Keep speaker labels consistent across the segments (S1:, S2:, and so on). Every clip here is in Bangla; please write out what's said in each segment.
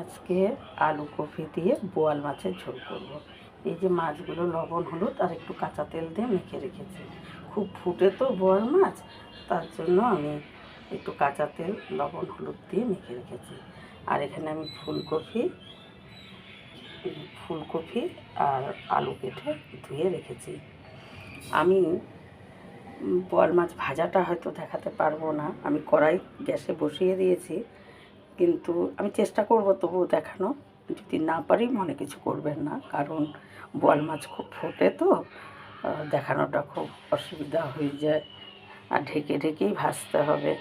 S1: আজকে আলু কফি দিয়ে বোয়াল মাছের ঝোল করব। এই যে মাছগুলো লবণ, হলুদ আর একটু কাঁচা তেল দিয়ে মেখে রেখেছি। খুব ফুটে তো বোয়াল মাছ, তার জন্য আমি একটু কাঁচা তেল, লবণ, হলুদ দিয়ে মেখে রেখেছি। আর এখানে আমি ফুলকপি ফুলকপি আর আলু কেটে ধুয়ে রেখেছি। আমি বোয়াল মাছ ভাজাটা হয়তো দেখাতে পারব না। আমি কড়াই গ্যাসে বসিয়ে দিয়েছি। কিন্তু আমি চেষ্টা করব তবুও দেখানো। যদি না পারি মনে কিছু করবেন না, কারণ বোয়াল মাছ খুব ফোটে তো দেখানোটা খুব অসুবিধা হয়ে যায়। আর ঢেকে ঢেকেই ভাজতে হবে।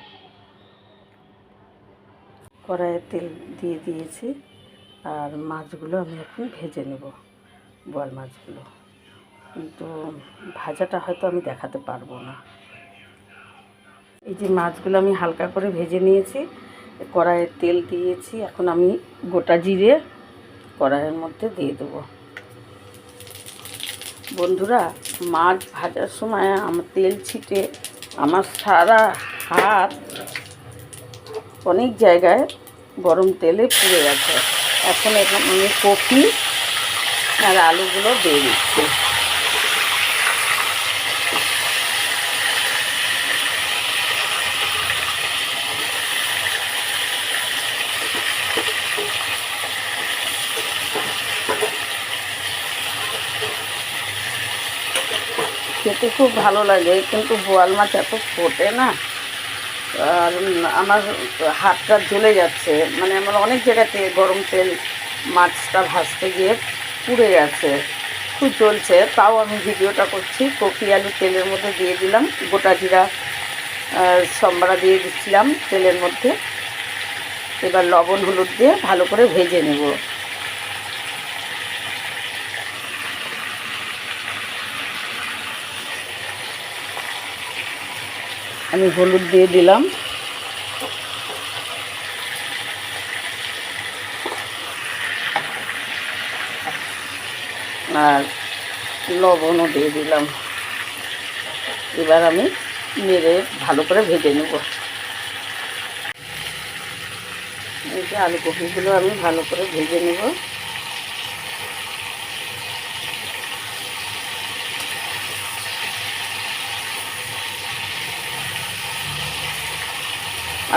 S1: কড়াইয়ে তেল দিয়ে দিয়েছি, আর মাছগুলো আমি এখন ভেজে নেব বোয়াল মাছগুলো। কিন্তু ভাজাটা হয়তো আমি দেখাতে পারব না। এই যে মাছগুলো আমি হালকা করে ভেজে নিয়েছি কড়াইয়ে তেল দিয়েছি। এখন আমি গোটা জিরে কড়াইয়ের মধ্যে দিয়ে দেবো। বন্ধুরা, মাছ ভাজার সময় আমার তেল ছিটে আমার সারা হাত অনেক জায়গায় গরম তেলে পুড়ে গেছে। এখন এখন আমি কপি আর আলুগুলো দিয়ে দিচ্ছি। খেতে খুব ভালো লাগে, কিন্তু বোয়াল মাছ এত ফোটে না। আর আমার হাতটা জ্বলে যাচ্ছে মানে আমার অনেক জায়গাতে গরম তেল মাছটা ভাজতে গিয়ে পুড়ে গেছে, খুব জ্বলছে। তাও আমি ভিডিওটা করছি, কপি আলু তেলের মধ্যে দিয়ে দিলাম, গোটা জিরা সম্বরা দিয়ে দিচ্ছিলাম তেলের মধ্যে। এবার লবণ, হলুদ দিয়ে ভালো করে ভেজে নেব। আমি হলুদ দিয়ে দিলাম। আর লবণও দিয়ে দিলাম। এবার আমি নেড়ে ভালো করে ভেজে নেব। এই যে আলু কপিগুলো আমি ভালো করে ভেজে নেব।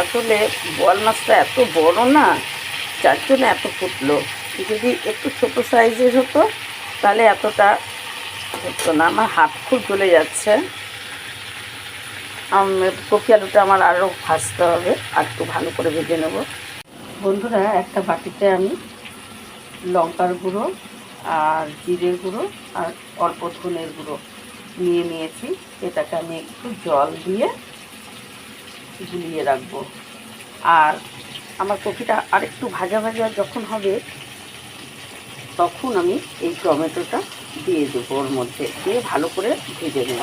S1: আসলে বোয়াল মাছটা এত বড় না, যার জন্য এত ফুটলো। যদি একটু ছোট সাইজের হতো, তাহলে এতটা হতো না। আমার হাত খুব জ্বলে যাচ্ছে। কপি আলুটা আমার আরও ভাজতে হবে, আর একটু ভালো করে ভেজে নেব। বন্ধুরা, একটা বাটিতে আমি লঙ্কার গুঁড়ো আর জিরের গুঁড়ো আর অল্প ধনের গুঁড়ো নিয়ে নিয়েছি। এটাকে আমি একটু জল দিয়ে গুলিয়ে রাখব। আর আমার কপিটা আরেকটু ভাজা ভাজা যখন হবে, তখন আমি এই টমেটোটা দিয়ে দেবো ওর মধ্যে দিয়ে ভালো করে ভেজে নেব।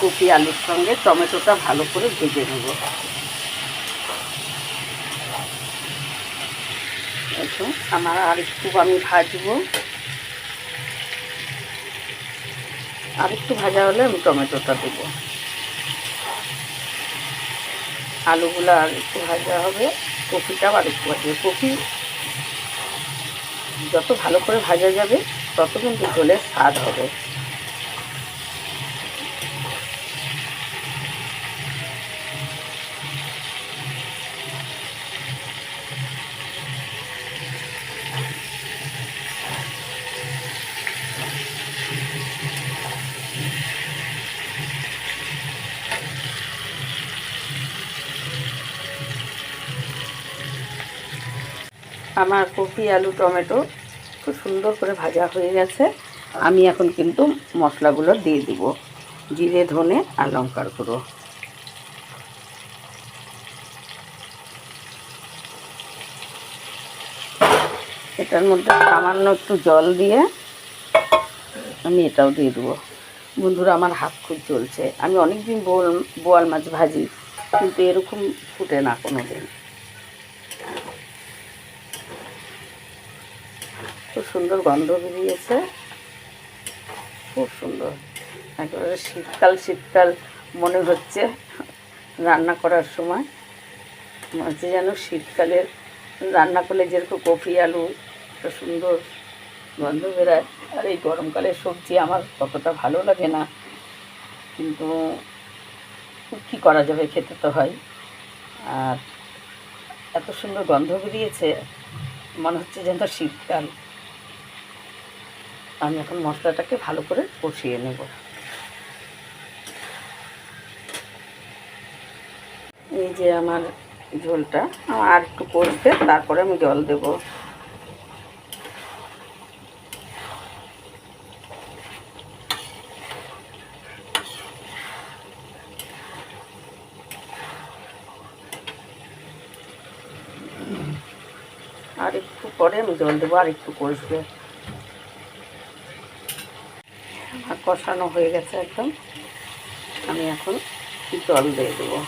S1: কপি আলুর সঙ্গে টমেটোটা ভালো করে ভেজে নেব। আমার আর একটু আমি ভাজবো। আর একটু ভাজা হলে আমি টমেটোটা দেবো। আলুগুলো আর একটু ভাজা হবে কপিটাও আর একটু ভাজবে কপি যত ভালো করে ভাজা যাবে তত কিন্তু ঝোলের স্বাদ হবে। আমার কপি আলু, টমেটো খুব সুন্দর করে ভাজা হয়ে গেছে। আমি এখন কিন্তু মশলাগুলো দিয়ে দিব। জিরে, ধনে আর লঙ্কার গুঁড়ো। এটার মধ্যে সামান্য একটু জল দিয়ে আমি এটাও দিয়ে দেবো। বন্ধুরা, আমার হাত খুব চলছে আমি অনেক দিন বোল বোয়াল মাছ ভাজি, কিন্তু এরকম ফুটে না কোনো দিন খুব সুন্দর গন্ধ বেরিয়েছে। খুব সুন্দর। একেবারে শীতকাল শীতকাল মনে হচ্ছে রান্না করার সময়। মনে হচ্ছে যেন শীতকালের রান্না করলে যেরকম কফি, আলু একটা সুন্দর গন্ধ বেরায়। আর এই গরমকালের সবজি আমার ততটা ভালো লাগে না। কিন্তু কী করা যাবে খেতে তো হয়। আর এত সুন্দর গন্ধ বেরিয়েছে, মনে হচ্ছে যেন শীতকাল। আমি এখন মশলাটাকে ভালো করে কষিয়ে নেব। এই যে আমার ঝোলটা আর একটু কষতে তারপরে আমি জল দেব। আর একটু পরে আমি জল দেবো, আর একটু কষবে। আর কষানো হয়ে গেছে একদম। আমি এখন জল দিয়ে দেবো।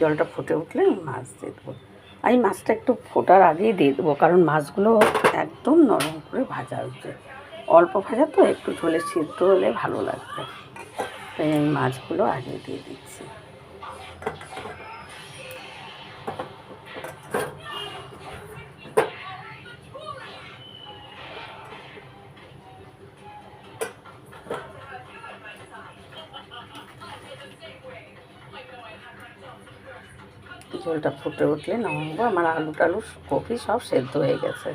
S1: জলটা ফুটে উঠলে মাছ দিয়ে দেবো। আমি মাছটা একটু ফোটার আগেই দিয়ে দেবো, কারণ মাছগুলো একদম নরম করে ভাজা হচ্ছে অল্প ভাজা তো, একটু ঝোলে সিদ্ধ হলে ভালো লাগবে। তাই আমি মাছগুলো আগে দিয়ে দিচ্ছি। ঝোলটা ফুটে উঠলে নামাবো। আমার আলু টালু কপি সব সেদ্ধ হয়ে গেছে।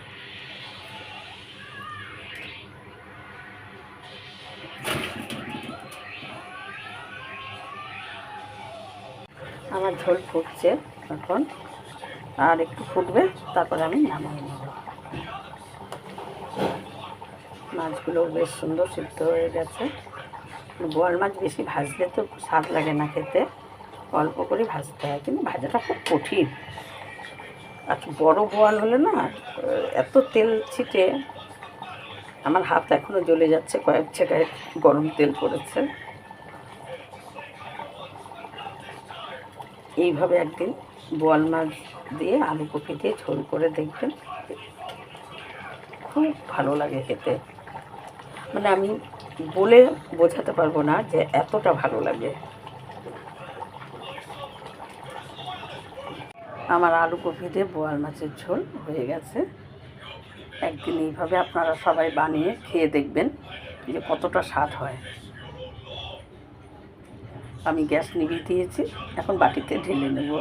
S1: আমার ঝোল ফুটছে এখন। আর একটু ফুটবে, তারপরে আমি নামিয়ে নেব। মাছগুলো বেশ সুন্দর সিদ্ধ হয়ে গেছে। বোয়াল মাছ বেশি ভাজলে তো স্বাদ লাগে না খেতে। অল্প করে ভাজতে হয়, কিন্তু ভাজাটা খুব কঠিন। আর বড় বোয়াল হলে না, এত তেল ছিটে, আমার হাত এখনও জ্বলে যাচ্ছে, কয়েক জায়গায় গরম তেল পড়েছে। এইভাবে একদিন বোয়াল মাছ দিয়ে আলু কপি দিয়ে ঝোল করে দেখবেন, খুব ভালো লাগে খেতে। মানে আমি বলে বোঝাতে পারব না যে এতটা ভালো লাগে। আমার আলু কপি দিয়ে বোয়াল মাছের ঝোল হয়ে গেছে। একদিন এইভাবে আপনারা সবাই বানিয়ে খেয়ে দেখবেন যে কতটা স্বাদ হয়। আমি গ্যাস নিভিয়ে দিয়েছি, এখন বাটিতে ঢেলে নেব।